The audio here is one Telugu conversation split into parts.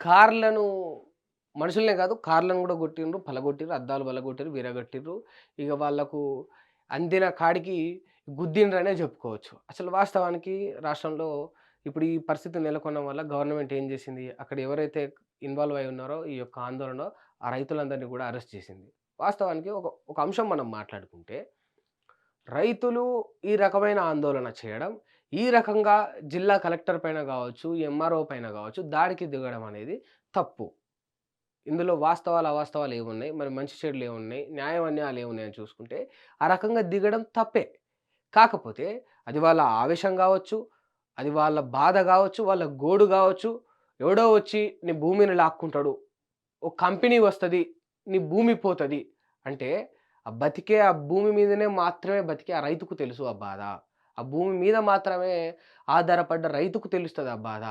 కార్లను మనుషులనే కాదు కార్లను కూడా కొట్టిండ్రు పలగొట్టిర్రు అద్దాలు పలగొట్టిర్రు విరగొట్టిర్రు ఇక వాళ్ళకు అందిన కాడికి గుద్దిండ్రనే చెప్పుకోవచ్చు. అసలు వాస్తవానికి రాష్ట్రంలో ఇప్పుడు ఈ పరిస్థితి నెలకొనడం వల్ల గవర్నమెంట్ ఏం చేసింది? అక్కడ ఎవరైతే ఇన్వాల్వ్ అయి ఉన్నారో ఈ యొక్క ఆందోళన ఆ రైతులందరినీ కూడా అరెస్ట్ చేసింది. వాస్తవానికి ఒక ఒక అంశం మనం మాట్లాడుకుంటే రైతులు ఈ రకమైన ఆందోళన చేయడం ఈ రకంగా జిల్లా కలెక్టర్ పైన కావచ్చు ఎంఆర్ఓ పైన కావచ్చు దాడికి దిగడం అనేది తప్పు. ఇందులో వాస్తవాలు అవాస్తవాలు ఏమున్నాయి? మరి మంచి చెడులు ఏమున్నాయి? న్యాయం అన్యాయాలు ఏమున్నాయని చూసుకుంటే ఆ రకంగా దిగడం తప్పే. కాకపోతే అది వాళ్ళ ఆవేశం కావచ్చు అది వాళ్ళ బాధ కావచ్చు వాళ్ళ గోడు కావచ్చు. ఎవడో వచ్చి నీ భూమిని లాక్కుంటాడు ఓ కంపెనీ వస్తుంది నీ భూమి పోతుంది అంటే ఆ బతికే ఆ భూమి మీదనే మాత్రమే బతికే ఆ రైతుకు తెలుసు ఆ బాధ. ఆ భూమి మీద మాత్రమే ఆధారపడ్డ రైతుకు తెలుస్తుంది ఆ బాధ.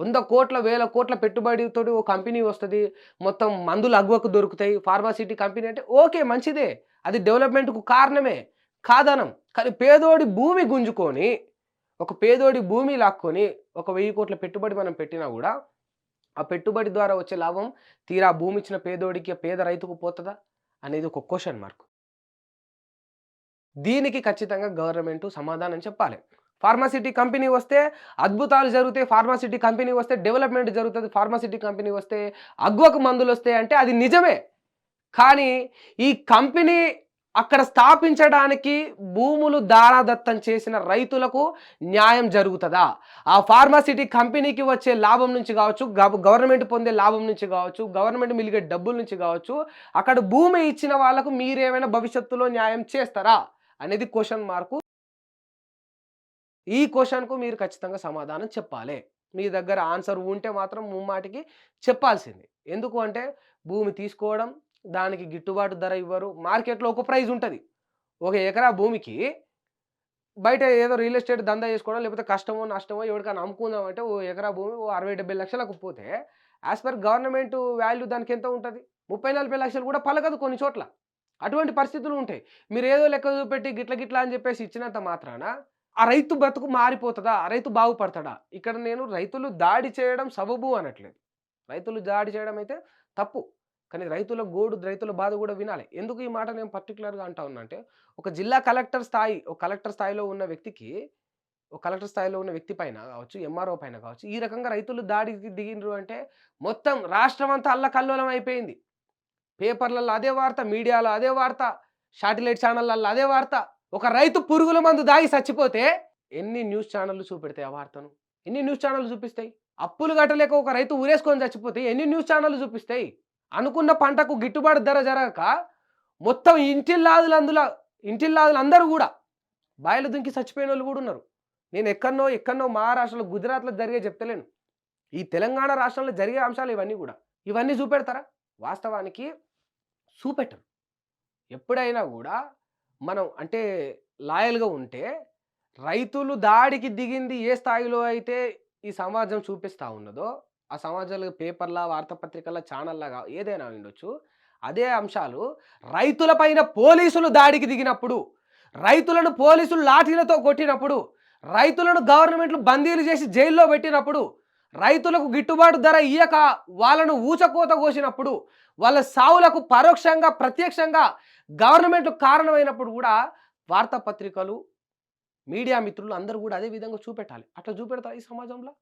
వంద కోట్ల వేల కోట్ల పెట్టుబడితో ఓ కంపెనీ వస్తుంది. మొత్తం మందులు అగ్వకు దొరుకుతాయి. ఫార్మాసిటీ కంపెనీ అంటే ఓకే మంచిదే. అది డెవలప్మెంట్కు కారణమే. కాదనం. కానీ పేదోడి భూమి గుంజుకొని ఒక పేదోడి భూమి లాక్కొని ఒక వెయ్యి కోట్ల పెట్టుబడి మనం పెట్టినా కూడా ఆ పెట్టుబడి ద్వారా వచ్చే లాభం తీరా భూమి ఇచ్చిన పేదోడికి పేద రైతుకు పోతుందా? అనేది ఒక క్వశ్చన్ మార్క్ దీనికి ఖచ్చితంగా గవర్నమెంట్ సమాధానం చెప్పాలి. ఫార్మాసిటీ కంపెనీ వస్తే అద్భుతాలు జరుగుతాయి ఫార్మాసిటీ కంపెనీ వస్తే డెవలప్మెంట్ జరుగుతుంది ఫార్మాసిటీ కంపెనీ వస్తే అగ్వకు మందులు వస్తాయి అంటే అది నిజమే. కానీ ఈ కంపెనీ అక్కడ స్థాపించడానికి భూములు దారాదత్తం చేసిన రైతులకు న్యాయం జరుగుతుందా? ఆ ఫార్మాసిటీ కంపెనీకి వచ్చే లాభం నుంచి కావచ్చు గవర్నమెంట్ పొందే లాభం నుంచి కావచ్చు గవర్నమెంట్ మిలిగే డబ్బుల నుంచి కావచ్చు అక్కడ భూమి ఇచ్చిన వాళ్ళకు మీరేమైనా భవిష్యత్తులో న్యాయం చేస్తారా? అనేది క్వశ్చన్ మార్కు. ఈ క్వశ్చన్కు మీరు ఖచ్చితంగా సమాధానం చెప్పాలి. మీ దగ్గర ఆన్సర్ ఉంటే మాత్రం ముమ్మాటికి చెప్పాల్సింది. ఎందుకు అంటే భూమి తీసుకోవడం దానికి గిట్టుబాటు ధర ఇవ్వరు. మార్కెట్లో ఒక ప్రైజ్ ఉంటుంది. ఒక ఎకరా భూమికి బయట ఏదో రియల్ ఎస్టేట్ దందా చేసుకోవడం లేకపోతే కష్టమో నష్టమో ఎవరికైనా అమ్ముకుందాం అంటే ఓ ఎకరా భూమి ఓ అరవై డెబ్బై లక్షలకు పోతే యాజ్ పర్ గవర్నమెంట్ వాల్యూ దానికి ఎంత ఉంటుంది? ముప్పై నలభై లక్షలు కూడా పలకదు కొన్ని చోట్ల. అటువంటి పరిస్థితులు ఉంటాయి. మీరు ఏదో లెక్క చూపెట్టి గిట్ల గిట్ల అని చెప్పేసి ఇచ్చినంత మాత్రాన ఆ రైతు బతుకు మారిపోతుందా? ఆ రైతు బాగుపడతాడా? ఇక్కడ నేను రైతులు దాడి చేయడం సబబు అనట్లేదు. రైతులు దాడి చేయడం అయితే తప్పు. కానీ రైతుల గోడు రైతుల బాధ కూడా వినాలి. ఎందుకు ఈ మాట నేను పర్టికులర్గా అంటా ఉన్నా అంటే ఒక జిల్లా కలెక్టర్ స్థాయి ఒక కలెక్టర్ స్థాయిలో ఉన్న వ్యక్తికి ఒక కలెక్టర్ స్థాయిలో ఉన్న వ్యక్తి పైన కావచ్చు ఎంఆర్ఓ పైన కావచ్చు ఈ రకంగా రైతులు దాడికి దిగిండ్రు అంటే మొత్తం రాష్ట్రం అంతా అల్లకల్లోలం అయిపోయింది. పేపర్లలో అదే వార్త మీడియాలో అదే వార్త శాటిలైట్ ఛానళ్ళల్లో అదే వార్త. ఒక రైతు పురుగుల మందు దాగి చచ్చిపోతే ఎన్ని న్యూస్ ఛానళ్ళు చూపెడతాయి ఆ వార్తను? ఎన్ని న్యూస్ ఛానళ్ళు చూపిస్తాయి? అప్పులు కట్టలేక ఒక రైతు ఊరేసుకొని చచ్చిపోతే ఎన్ని న్యూస్ ఛానళ్ళు చూపిస్తాయి? అనుకున్న పంటకు గిట్టుబాటు ధర జరగక మొత్తం ఇంటిల్లాదులు అందులో ఇంటిల్లాదులు అందరూ కూడా బాయిలు దుంకి చచ్చిపోయిన వాళ్ళు కూడా ఉన్నారు. నేను ఎక్కడనో ఎక్కడనో మహారాష్ట్రలో గుజరాత్లో జరిగే చెప్తలేను. ఈ తెలంగాణ రాష్ట్రంలో జరిగే అంశాలు ఇవన్నీ కూడా. ఇవన్నీ చూపెడతారా? వాస్తవానికి చూపెట్టరు ఎప్పుడైనా కూడా మనం అంటే లాయల్గా ఉంటే రైతులు దాడికి దిగింది ఏ స్థాయిలో అయితే ఈ సమాజం చూపిస్తూ ఉన్నదో ఆ సమాజంలో పేపర్ల వార్తాపత్రికల ఛానల్లా ఏదైనా ఉండొచ్చు. అదే అంశాలు రైతులపైన పోలీసులు దాడికి దిగినప్పుడు రైతులను పోలీసులు లాఠీలతో కొట్టినప్పుడు రైతులను గవర్నమెంట్లు బందీలు చేసి జైల్లో పెట్టినప్పుడు రైతులకు గిట్టుబాటు ధర ఇయ్యక వాళ్ళను ఊచకోత కోసినప్పుడు వాళ్ళ సావులకు పరోక్షంగా ప్రత్యక్షంగా గవర్నమెంట్ కారణమైనప్పుడు కూడా వార్తాపత్రికలు మీడియా మిత్రులు అందరూ కూడా అదే విధంగా చూపెట్టాలి. అట్లా చూపెడతారు ఈ సమాజంలో?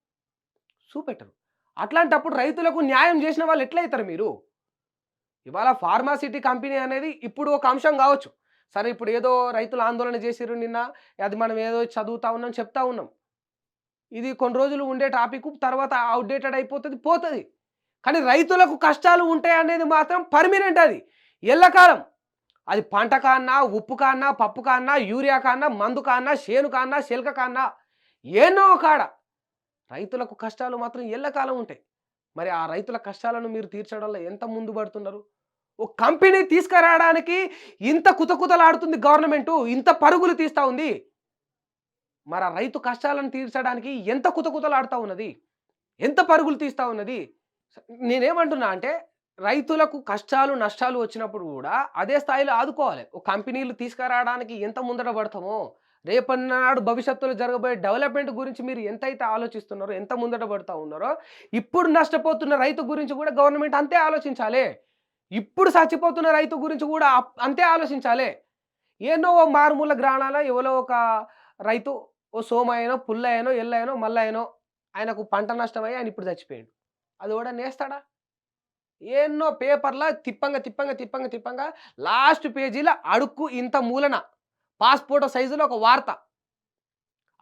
చూపెట్టరు. అట్లాంటప్పుడు రైతులకు న్యాయం చేసిన వాళ్ళు ఎట్లయితారు మీరు? ఇవాళ ఫార్మాసిటీ కంపెనీ అనేది ఇప్పుడు ఒక అంశం కావచ్చు. సరే ఇప్పుడు ఏదో రైతులు ఆందోళన చేసిర్రు నిన్న అది మనం ఏదో చదువుతా ఉన్నాం చెప్తా ఉన్నాం. ఇది కొన్ని రోజులు ఉండే టాపిక్ తర్వాత అవుట్డేటెడ్ అయిపోతుంది పోతుంది. కానీ రైతులకు కష్టాలు ఉంటాయి అనేది మాత్రం పర్మినెంట్ అది. ఎల్లకాలం అది పంట కాన్నా ఉప్పు కాన్నా పప్పు కాన్నా యూరియా కాన్నా మందు కాన్నా చేను కాన్నా శిల్క కాన్నా ఏనో కాడ రైతులకు కష్టాలు మాత్రం ఎల్లకాలం ఉంటాయి. మరి ఆ రైతుల కష్టాలను మీరు తీర్చడంలో ఎంత ముందు పడుతున్నారు? ఓ కంపెనీ తీసుకురావడానికి ఇంత కుతకుతలాడుతుంది గవర్నమెంటు ఇంత పరుగులు తీస్తూ ఉంది. మరి రైతు కష్టాలను తీర్చడానికి ఎంత కుతకుతలాడుతూ ఉన్నది? ఎంత పరుగులు తీస్తూ ఉన్నది? నేనేమంటున్నా అంటే రైతులకు కష్టాలు నష్టాలు వచ్చినప్పుడు కూడా అదే స్థాయిలో ఆదుకోవాలి. ఒక కంపెనీలు తీసుకురావడానికి ఎంత ముందర పడతామో రేపన్నాడు భవిష్యత్తులో జరగబోయే డెవలప్మెంట్ గురించి మీరు ఎంతైతే ఆలోచిస్తున్నారో ఎంత ముందట పడుతూ ఉన్నారో ఇప్పుడు నష్టపోతున్న రైతు గురించి కూడా గవర్నమెంట్ అంతే ఆలోచించాలి. ఇప్పుడు చచ్చిపోతున్న రైతు గురించి కూడా అంతే ఆలోచించాలి. ఏనో మారుమూల గ్రామాల ఎవరో ఒక రైతు ఓ సోమయ్యనో పుల్లయ్యనో ఎల్లయ్యనో మల్లయ్యనో ఆయనకు పంట నష్టమై ఆయన ఇప్పుడు చచ్చిపోయాడు. అది కూడా నేస్తాడా ఎన్నో పేపర్ల తిప్పంగా తిప్పంగా తిప్పంగా తిప్పంగా లాస్ట్ పేజీలో అడుక్కు ఇంత మూలన పాస్పోర్ట్ సైజులో ఒక వార్త.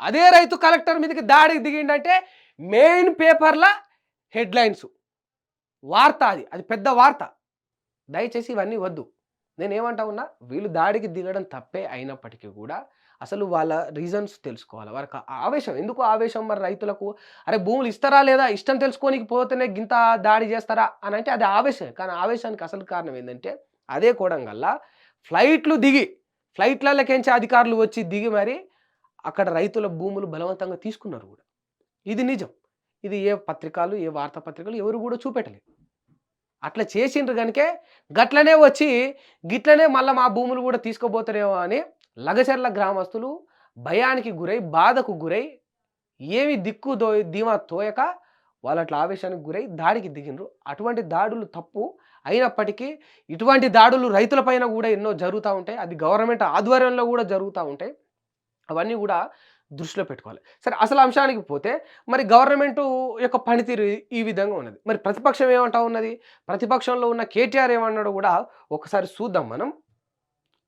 అదే రైతు కలెక్టర్ మీదకి దాడికి దిగిండంటే మెయిన్ పేపర్ల హెడ్లైన్స్. వార్త అది అది పెద్ద వార్త. దయచేసి ఇవన్నీ వద్దు. నేను ఏమంటా ఉన్నా వీళ్ళు దాడికి దిగడం తప్పే అయినప్పటికీ కూడా అసలు వాళ్ళ రీజన్స్ తెలుసుకోవాలి. వారికి ఆ ఆవేశం. ఎందుకు ఆవేశం మరి రైతులకు? అరే భూములు ఇస్తారా లేదా? ఇష్టం తెలుసుకోనికి పోతేనే గింత దాడి చేస్తారా? అని అంటే అది ఆవేశం కానీ ఆవేశానికి అసలు కారణం ఏంటంటే అదే కోడంగల్లా ఫ్లైట్లు దిగి ఫ్లైట్లలోకించి అధికారులు వచ్చి దిగి మరి అక్కడ రైతుల భూములు బలవంతంగా తీసుకున్నారు కూడా. ఇది నిజం. ఇది ఏ పత్రికలు ఏ వార్తాపత్రికలు ఎవరు కూడా చూపెట్టలేదు. అట్లా చేసిండ్రు కనుకే గట్లనే వచ్చి గిట్లనే మళ్ళీ మా భూములు కూడా తీసుకోబోతారేమో అని లగచర్ల గ్రామస్తులు భయానికి గురై బాధకు గురై ఏమి దిక్కు దో ధీమా తోయక వాళ్ళు అట్లా ఆవేశానికి గురై దాడికి దిగినరు అటువంటి దాడులు తప్పు అయినప్పటికీ ఇటువంటి దాడులు రైతులపైన కూడా ఎన్నో జరుగుతూ ఉంటాయి. అది గవర్నమెంట్ ఆధ్వర్యంలో కూడా జరుగుతూ ఉంటాయి. అవన్నీ కూడా దృష్టిలో పెట్టుకోవాలి. సరే అసలు అంశానికి పోతే మరి గవర్నమెంట్ యొక్క పనితీరు ఈ- విధంగా ఉన్నది. మరి ప్రతిపక్షం ఏమంటా ఉన్నది? ప్రతిపక్షంలో ఉన్న కేటీఆర్ ఏమన్నాడు కూడా ఒకసారి చూద్దాం మనం.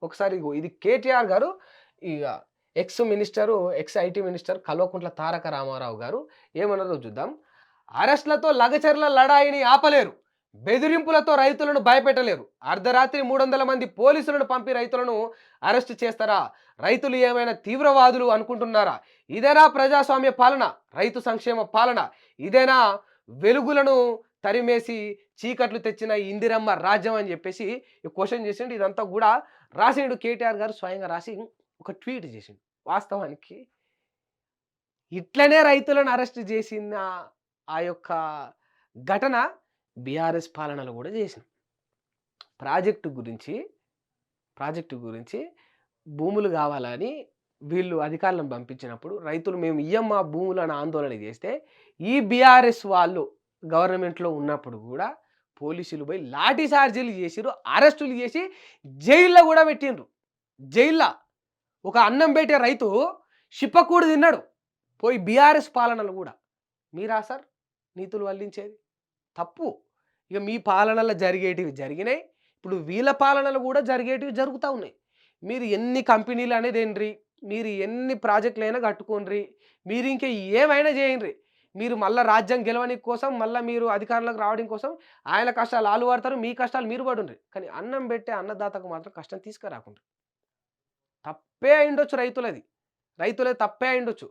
ఒకసారి ఇది కేటీఆర్ గారు ఇక ex minister ex IT minister Kalvakuntla Taraka Ramarao garu ఏమన్నారో చూద్దాం. అరెస్టులతో లగచర్ల లడాయిని ఆపలేరు. బెదిరింపులతో రైతులను భయపెట్టలేరు. అర్ధరాత్రి మూడు వందల మంది పోలీసులను పంపి రైతులను అరెస్ట్ చేస్తారా? రైతులు ఏమైనా తీవ్రవాదులు అనుకుంటున్నారా? ఇదేనా ప్రజాస్వామ్య పాలన? రైతు సంక్షేమ పాలన? ఇదేనా వెలుగులను తరిమేసి చీకట్లు తెచ్చిన ఇందిరమ్మ రాజ్యం అని చెప్పేసి క్వశ్చన్ చేసిండు. ఇదంతా కూడా రాసిండు. కేటీఆర్ గారు స్వయంగా రాసి ఒక ట్వీట్ చేసిండు. వాస్తవానికి ఇట్లనే రైతులను అరెస్ట్ చేసిన ఆ యొక్క ఘటన బీఆర్ఎస్ పాలనలో కూడా చేసిన. ప్రాజెక్టు గురించి ప్రాజెక్టు గురించి భూములు కావాలని వీళ్ళు అధికారులను పంపించినప్పుడు రైతులు మేము ఇయ్యం మా భూములను ఆందోళన చేస్తే ఈ బీఆర్ఎస్ వాళ్ళు గవర్నమెంట్లో ఉన్నప్పుడు కూడా పోలీసులు పోయి లాఠీ చార్జీలు చేసిరు అరెస్టులు చేసి జైల్లో కూడా పెట్టిండ్రు. జైల్లో ఒక అన్నం పెట్టే రైతు షిప్పకూడు తిన్నాడు. పోయి బీఆర్ఎస్ పాలనలు కూడా. మీరా సార్? నీతులు వల్లించేది? తప్పు. ఇక మీ పాలనలో జరిగేటివి జరిగినాయి. ఇప్పుడు వీళ్ళ పాలనలు కూడా జరిగేటివి జరుగుతూ ఉన్నాయి. మీరు ఎన్ని కంపెనీలు అనేది ఏండ్రి? మీరు ఎన్ని ప్రాజెక్టులు అయినా కట్టుకోండి మీరు ఇంకా ఏమైనా చేయండి మీరు మళ్ళీ రాజ్యం గెలవని కోసం మళ్ళీ మీరు అధికారంలోకి రావడం కోసం ఆయన కష్టాలు ఆలు పడతారు మీ కష్టాలు మీరు పడుండ్రి. కానీ అన్నం పెట్టే అన్నదాతకు మాత్రం కష్టం తీసుకురాకుండా తప్పే అయిండొచ్చు రైతులది. రైతులది తప్పే అయిండొచ్చు.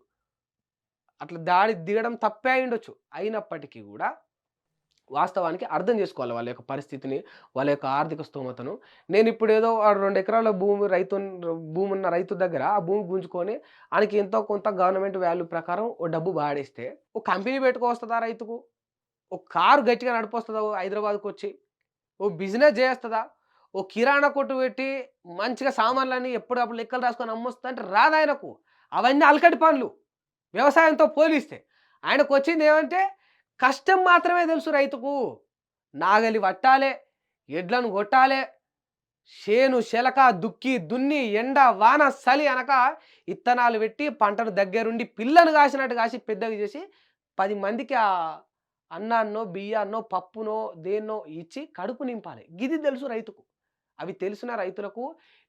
అట్లా దాడి దిగడం తప్పే అయిండొచ్చు. అయినప్పటికీ కూడా వాస్తవానికి అర్థం చేసుకోవాలి వాళ్ళ యొక్క పరిస్థితిని వాళ్ళ యొక్క ఆర్థిక స్తోమతను. నేను ఇప్పుడు ఏదో రెండు ఎకరాల భూమి రైతు భూమి ఉన్న రైతు దగ్గర ఆ భూమి గుంజుకొని ఆయనకి ఎంతో కొంత గవర్నమెంట్ వాల్యూ ప్రకారం ఓ డబ్బు బాడేస్తే ఓ కంపెనీ పెట్టుకొస్తుందా రైతుకు? ఓ కారు గట్టిగా నడిపోస్తుందా హైదరాబాద్కు హైదరాబాద్కి వచ్చి? ఓ బిజినెస్ చేస్తుందా? ఓ కిరాణా కొట్టు పెట్టి మంచిగా సామాన్లన్నీ ఎప్పుడప్పుడు లెక్కలు రాసుకొని అమ్మొస్తా అంటే రాదు ఆయనకు. అవన్నీ అలకటి పనులు. వ్యవసాయంతో పోలిస్తే. ఆయనకు వచ్చింది ఏమంటే కష్టం మాత్రమే తెలుసు రైతుకు. నాగలి పట్టాలే ఎడ్లను కొట్టాలే చేను శెలక దుక్కి దున్ని ఎండ వాన చలి అనక ఇత్తనాలు పెట్టి పంటను దగ్గరుండి పిల్లను కాసినట్టు కాసి పెద్దగా చేసి పది మందికి ఆ అన్నాన్నో బియ్యాన్నో పప్పునో దేన్నో ఇచ్చి కడుపు నింపాలి. గిది తెలుసు రైతుకు. అవి తెలిసిన రైతులకు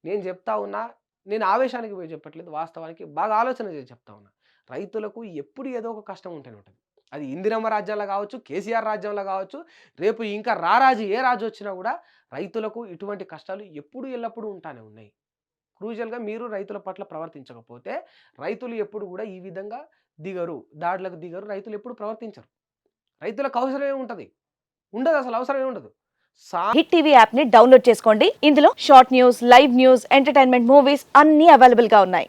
నేను చెప్తా ఉన్నా నేను ఆవేశానికి పోయి చెప్పట్లేదు వాస్తవానికి బాగా ఆలోచన చేసి చెప్తా ఉన్నా. రైతులకు ఎప్పుడు ఏదో ఒక కష్టం ఉంటూనే ఉంటుంది. అది ఇందిరమ్మ రాజ్యంలో కావచ్చు కేసీఆర్ రాజ్యంలో కావచ్చు రేపు ఇంకా రారాజు ఏ రాజు వచ్చినా కూడా రైతులకు ఇటువంటి కష్టాలు ఎప్పుడు ఎల్లప్పుడూ ఉంటానే ఉన్నాయి. క్రూజల్గా మీరు రైతుల పట్ల ప్రవర్తించకపోతే రైతులు ఎప్పుడు కూడా ఈ విధంగా దిగరు దాడులకు దిగరు రైతులు ఎప్పుడు ప్రవర్తించరు. రైతులకు అవసరమే ఉంటుంది. ఉండదు అసలు అవసరమే ఉండదు. హిట్ టీవీ యాప్ని డౌన్లోడ్ చేసుకోండి. ఇందులో short news live news entertainment movies అన్ని అవైలబుల్గా ఉన్నాయి.